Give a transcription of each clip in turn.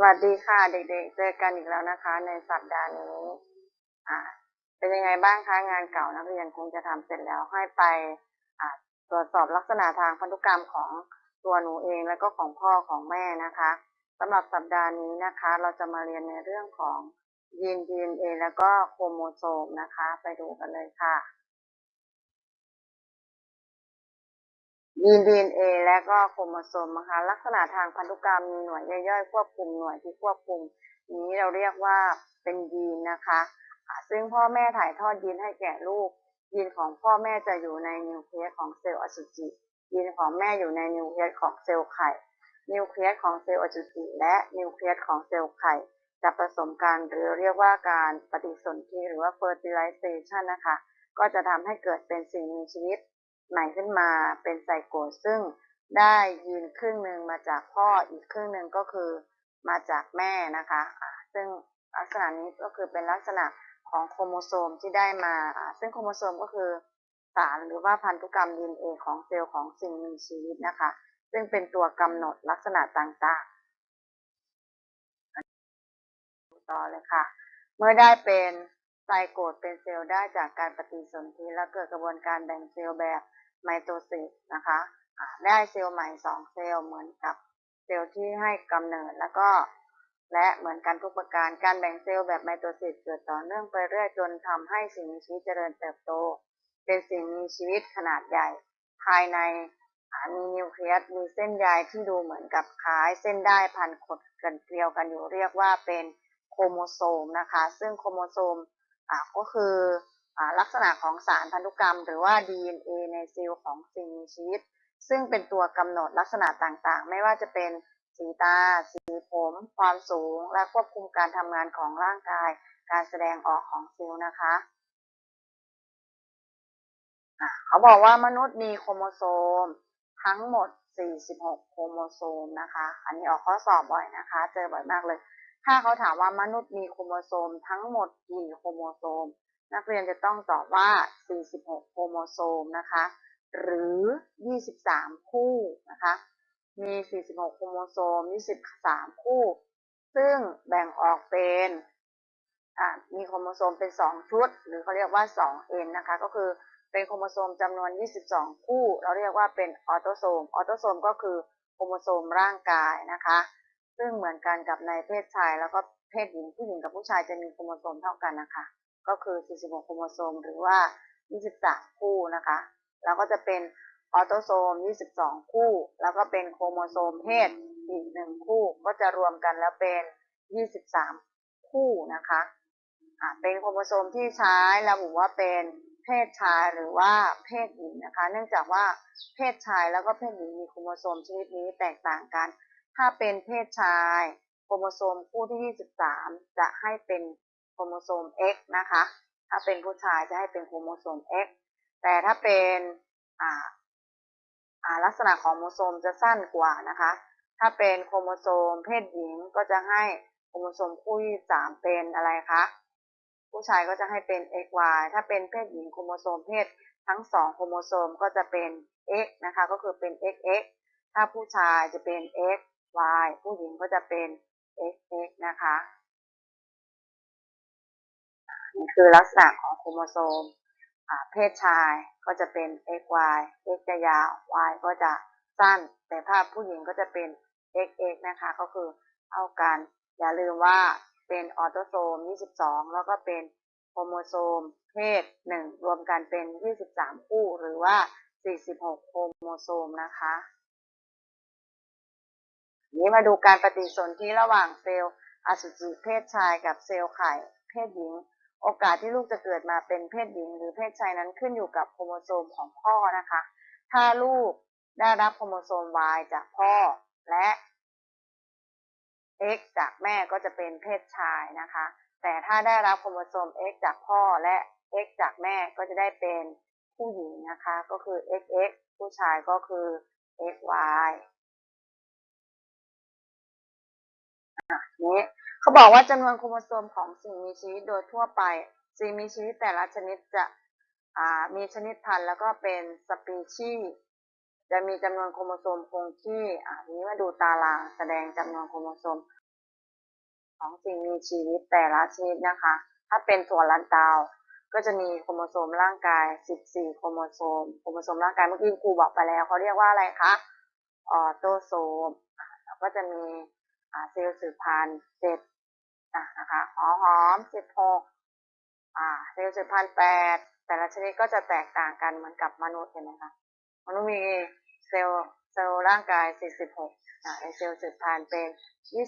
สวัสดีค่ะ เด็กๆ เจอกันอีกแล้วนะคะ ในสัปดาห์นี้ อ่า เป็นยังไงบ้างคะงานเก่านักเรียนคงจะทำเสร็จแล้วให้ไปอ่าตรวจสอบลักษณะทางพันธุกรรมของตัวหนูเองแล้วก็ของพ่อของแม่นะคะสำหรับสัปดาห์นี้นะคะ เราจะมาเรียนในเรื่องของยีน DNA แล้วก็โครโมโซมนะคะ ไปดูกันเลยค่ะ ยีน DNA และก็โครโมโซมนะคะลักษณะทางพันธุกรรมมีหน่วยย่อยๆ ควบคุมหน่วยที่ควบคุม นี้เราเรียกว่าเป็นยีนนะคะอ่าซึ่งพ่อแม่ถ่ายทอดยีนให้แก่ลูก ยีนของพ่อแม่จะอยู่ในนิวเคลียสของเซลล์อสุจิยีนของแม่อยู่ในนิวเคลียสของเซลล์ไข่ นิวเคลียสของเซลล์อสุจิและนิวเคลียสของเซลล์ไข่จะผสมกันหรือเรียกว่าการปฏิสนธิหรือว่า fertilization นะคะ ก็จะทำให้เกิดเป็นสิ่งมีชีวิต ใหม่ขึ้นมาเป็นไซโกตซึ่งได้ยีนครึ่งหนึ่งมาจากพ่ออีกครึ่งหนึ่งก็คือมาจากแม่นะคะ ซึ่งลักษณะนี้ก็คือเป็นลักษณะของโครโมโซมที่ได้มาอ่าซึ่งโครโมโซมก็คือสารหรือว่าพันธุกรรม DNA ของเซลล์ของสิ่งมีชีวิตนะคะ ซึ่งเป็นตัวกำหนดลักษณะต่างๆ ต่อเลยค่ะ เมื่อได้เป็น ไซโกตเป็นเซลล์ได้จากการปฏิสนธิและเกิดกระบวนการแบ่งเซลล์แบบไมโตซิสนะคะได้เซลล์ใหม่สองเซลล์เหมือนกับเซลล์ที่ให้กำเนิดแล้วก็และเหมือนกันทุกประการการแบ่งเซลล์แบบไมโตซิสเกิดต่อเนื่องไปเรื่อยจนทำให้สิ่งมีชีวิตเจริญเติบโต เป็นสิ่งมีชีวิตขนาดใหญ่ ภายในมีนิวเคลียสมีเส้นใยที่ดูเหมือนกับคล้ายเส้นได้พันขดกันเกลียวกันอยู่เรียกว่าเป็นโครโมโซมนะคะ ซึ่งโครโมโซม ก็คืออลักษณะของสารพันธุกรรม หรือว่า DNA ในเซลล์ของสิ่งมีชีวิต ซึ่งเป็นตัวกำหนดลักษณะต่างๆ ไม่ว่าจะเป็นสีตา สีผม ความสูง และควบคุมการทำงานของร่างกาย การแสดงออกของเซลล์นะคะเขาบอกว่ามนุษย์มีโครโมโซม ทั้งหมด 46 โครโมโซมนะคะ อันนี้ออกข้อสอบบ่อยนะคะ เจอบ่อยมากเลย ถ้าเขาถามว่ามนุษย์มีโครโมโซมทั้งหมดกี่โครโมโซม นักเรียนจะต้องตอบว่า 46 โครโมโซมนะคะ หรือ 23 คู่นะคะ มี 46 โครโมโซม 23 คู่ ซึ่งแบ่งออกเป็นมีโครโมโซมเป็น 2 ชุด หรือเขาเรียกว่า 2N นะคะ ก็คือเป็นโครโมโซมจำนวน 22 คู่ เราเรียกว่าเป็นออโตโซม ออโตโซมก็คือโครโมโซมร่างกายนะคะ ซึ่งเหมือนกันกับในเพศชาย แล้วก็เพศหญิงผู้หญิงกับผู้ชายจะมีโครโมโซมเท่ากันนะคะ ก็คือ 46 โครโมโซม หรือว่า 23 คู่นะคะ แล้วก็จะเป็นออโตโซม 22 คู่ แล้วก็เป็นโครโมโซมเพศอีกหนึ่งคู่ ก็จะรวมกันแล้วเป็น 23 คู่นะคะอ่าเป็นโครโมโซมที่ใช้ระบุว่าเป็นเพศชายหรือว่าเพศหญิงนะคะ เนื่องจากว่าเพศชายแล้วก็เพศหญิงมีโครโมโซมชนิดนี้แตกต่างกัน ถ้าเป็นเพศชาย โครโมโซมคู่ที่ 23 จะให้เป็นโครโมโซม X นะคะ ถ้าเป็นผู้ชายจะให้เป็นโครโมโซม X แต่ถ้าเป็นลักษณะของโครโมโซมจะสั้นกว่านะคะ ถ้าเป็นโครโมโซมเพศหญิงก็จะให้โครโมโซมคู่ที่3เป็นอะไรคะ ผู้ชายก็จะให้เป็น XY ถ้าเป็นเพศหญิงโครโมโซมเพศทั้งสองโครโมโซมก็จะเป็น X นะคะ ก็คือเป็น XX ถ้าผู้ชายจะเป็น X y ผู้หญิงก็จะเป็น XX นะคะ นี่คือลักษณะของโครโมโซมเพศชายก็จะเป็น XY X จะยาว Y ก็จะสั้น แต่ถ้าผู้หญิงก็จะเป็น XX นะคะ ก็คือเท่ากัน อย่าลืมว่าเป็นออโตโซม 22 แล้วก็เป็นโครโมโซม เพศ 1 รวมกันเป็น 23 คู่ หรือว่า 46 โครโมโซมนะคะ นี้มาดูการปฏิสนธิระหว่างเซลล์อสุจิเพศชายกับเซลล์ไข่เพศหญิง โอกาสที่ลูกจะเกิดมาเป็นเพศหญิง หรือเพศชายนั้นขึ้นอยู่กับโครโมโซมของพ่อนะคะ ถ้าลูกได้รับโครโมโซม Y จากพ่อและ X จากแม่ก็จะเป็นเพศชายนะคะ แต่ถ้าได้รับโครโมโซม X จากพ่อและ X จากแม่ก็จะได้เป็นผู้หญิงนะคะ ก็คือ XX ผู้ชายก็คือ XY นี้เขาบอกว่าจำนวนโครโมโซมของสิ่งมีชีวิตโดยทั่วไป สิ่งมีชีวิตแต่ละชนิดจะมีชนิดพันธุ์แล้วก็เป็นสปีชีส์จะมีจำนวนโครโมโซมคงที่อ่าทีนี้มาดูตารางแสดงจำนวนโครโมโซม ของสิ่งมีชีวิตแต่ละชนิดนะคะ ถ้าเป็นถั่วลันเตาก็จะมีโครโมโซมร่างกาย 14 โครโมโซม โครโมโซมร่างกายเมื่อกี้ครูบอกไปแล้วเขาเรียกว่าอะไรคะออโตโซม แล้วก็จะมี เซลล์สืบพันธุ์เจ็ดนะคะหอมหอมสิบหกเซลล์สืบพันธุ์แปดแต่ละชนิดก็จะแตกต่างกันเหมือนกับมนุษย์เห็นไหมคะมนุษย์มีเซลล์เซลล์ร่างกาย46อ่าไอเซลล์สืบพันธุ์เป็น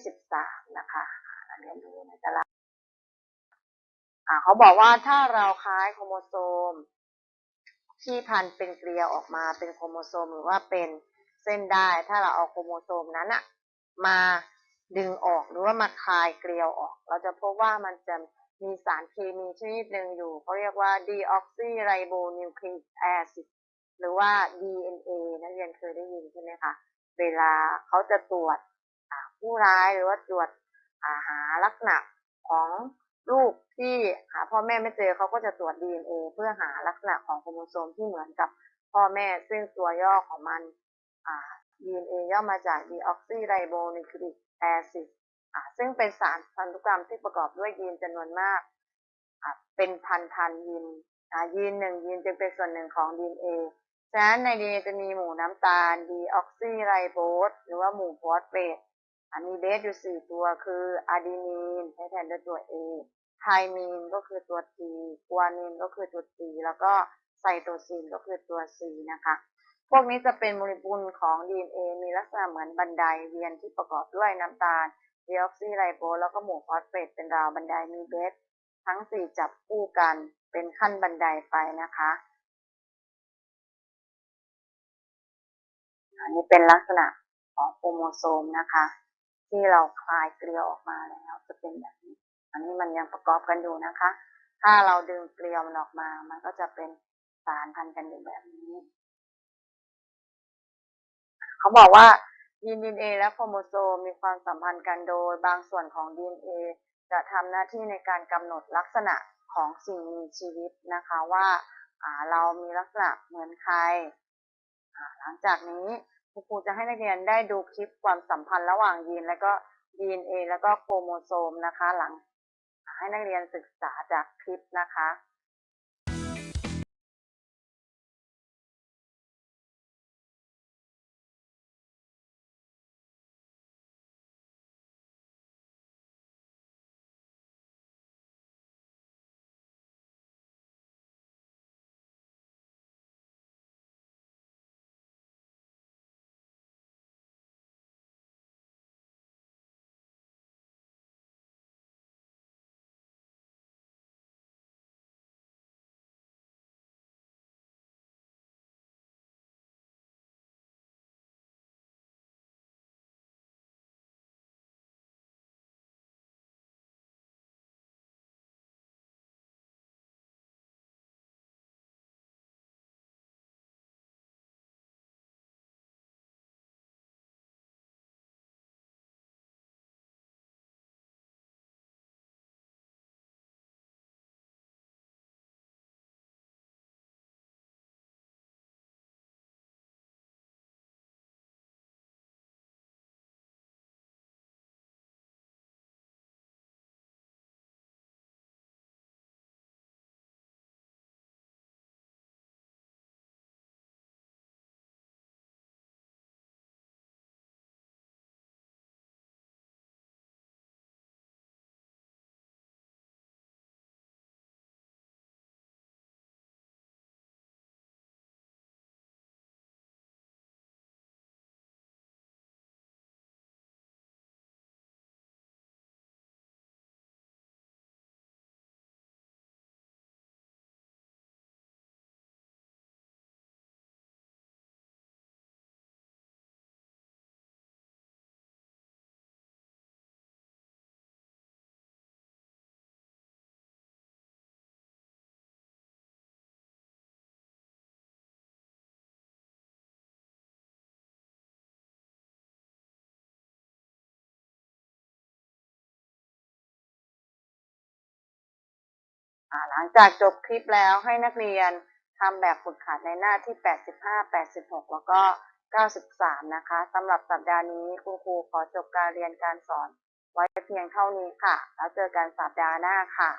23นะคะอ่าเรียนรู้ในต่ละอ่าเขาบอกว่าถ้าเราคล้ายโครโมโซมที่พันเป็นเกลียวออกมาเป็นโครโมโซมหรือว่าเป็นเส้นได้ ถ้าเราเอาโครโมโซมนั้นอะมา ดึงออกหรือว่ามาคลายเกลียวออก เราจะพบว่ามันจะมีสารเคมีชนิดหนึ่งอยู่เขาเรียกว่า deoxyribonucleic acid หรือว่า DNA นักเรียนเคยได้ยินใช่ไหมคะเวลาเขาจะตรวจผู้ร้ายหรือว่าตรวจาหาลักษณะของลูกที่หาพ่อแม่ไม่เจอเขาก็จะตรวจ DNA เพื่อหาลักษณะของโครโมโซมที่เหมือนกับพ่อแม่ซึ่งตัวย่อของมันอ่า DNA ย่อมาจาก deoxyribonucleic acid อ่าซึ่งเป็นสารพันธุกรรมที่ประกอบด้วยยีนจำนวนมาก เป็นพันพันๆยีนยีนหนึ่งยีนจึงเป็นส่วนหนึ่งของ DNA ฉะนั้นใน DNA จะมีหมู่น้ำตาล deoxyribose หรือว่าหมู่ฟอสเฟตมีเบสอยู่ 4 ตัวคืออะดีนีนใช้แทนด้วยตัว A ไทมีนก็คือตัว T กัวนินก็คือตัว T แล้วก็ไซโตซินก็คือตัว C นะคะ พวกนี้จะเป็นโมเลกุลของ DNA มีลักษณะเหมือนบันไดเวียนที่ประกอบด้วยน้ำตาลดีออกซิไรโบแล้วก็หมู่ฟอสเฟตเป็นราวบันไดมีเบสทั้งสี่จับคู่กันเป็นขั้นบันไดไปนะคะอันนี้เป็นลักษณะของโครโมโซมนะคะ ที่เราคลายเกลียวออกมาแล้วจะเป็นแบบนี้ อันนี้มันยังประกอบกันอยู่นะคะ ถ้าเราดึงเกลียวมันออกมา มันก็จะเป็นสารพันกันอยู่แบบนี้ เขาบอกว่ายีน DNA และโครโมโซมมีความสัมพันธ์กันโดย บางส่วนของ DNA จะทำหน้าที่ในการกำหนดลักษณะของสิ่งมีชีวิตนะคะว่าเรามีลักษณะเหมือนใคร หลังจากนี้คุณครูจะให้นักเรียนได้ดูคลิปความสัมพันธ์ระหว่างยีน และก็ DNA แล้วก็โครโมโซมนะคะ หลังให้นักเรียนศึกษาจากคลิปนะคะ หลังจากจบคลิปแล้วให้นักเรียนทำแบบฝึกหัดในหน้าที่ 85 86 แล้วก็ 93 นะคะสำหรับสัปดาห์นี้คุณครูขอจบการเรียนการสอนไว้เพียงเท่านี้ค่ะ แล้วเจอกันสัปดาห์หน้าค่ะ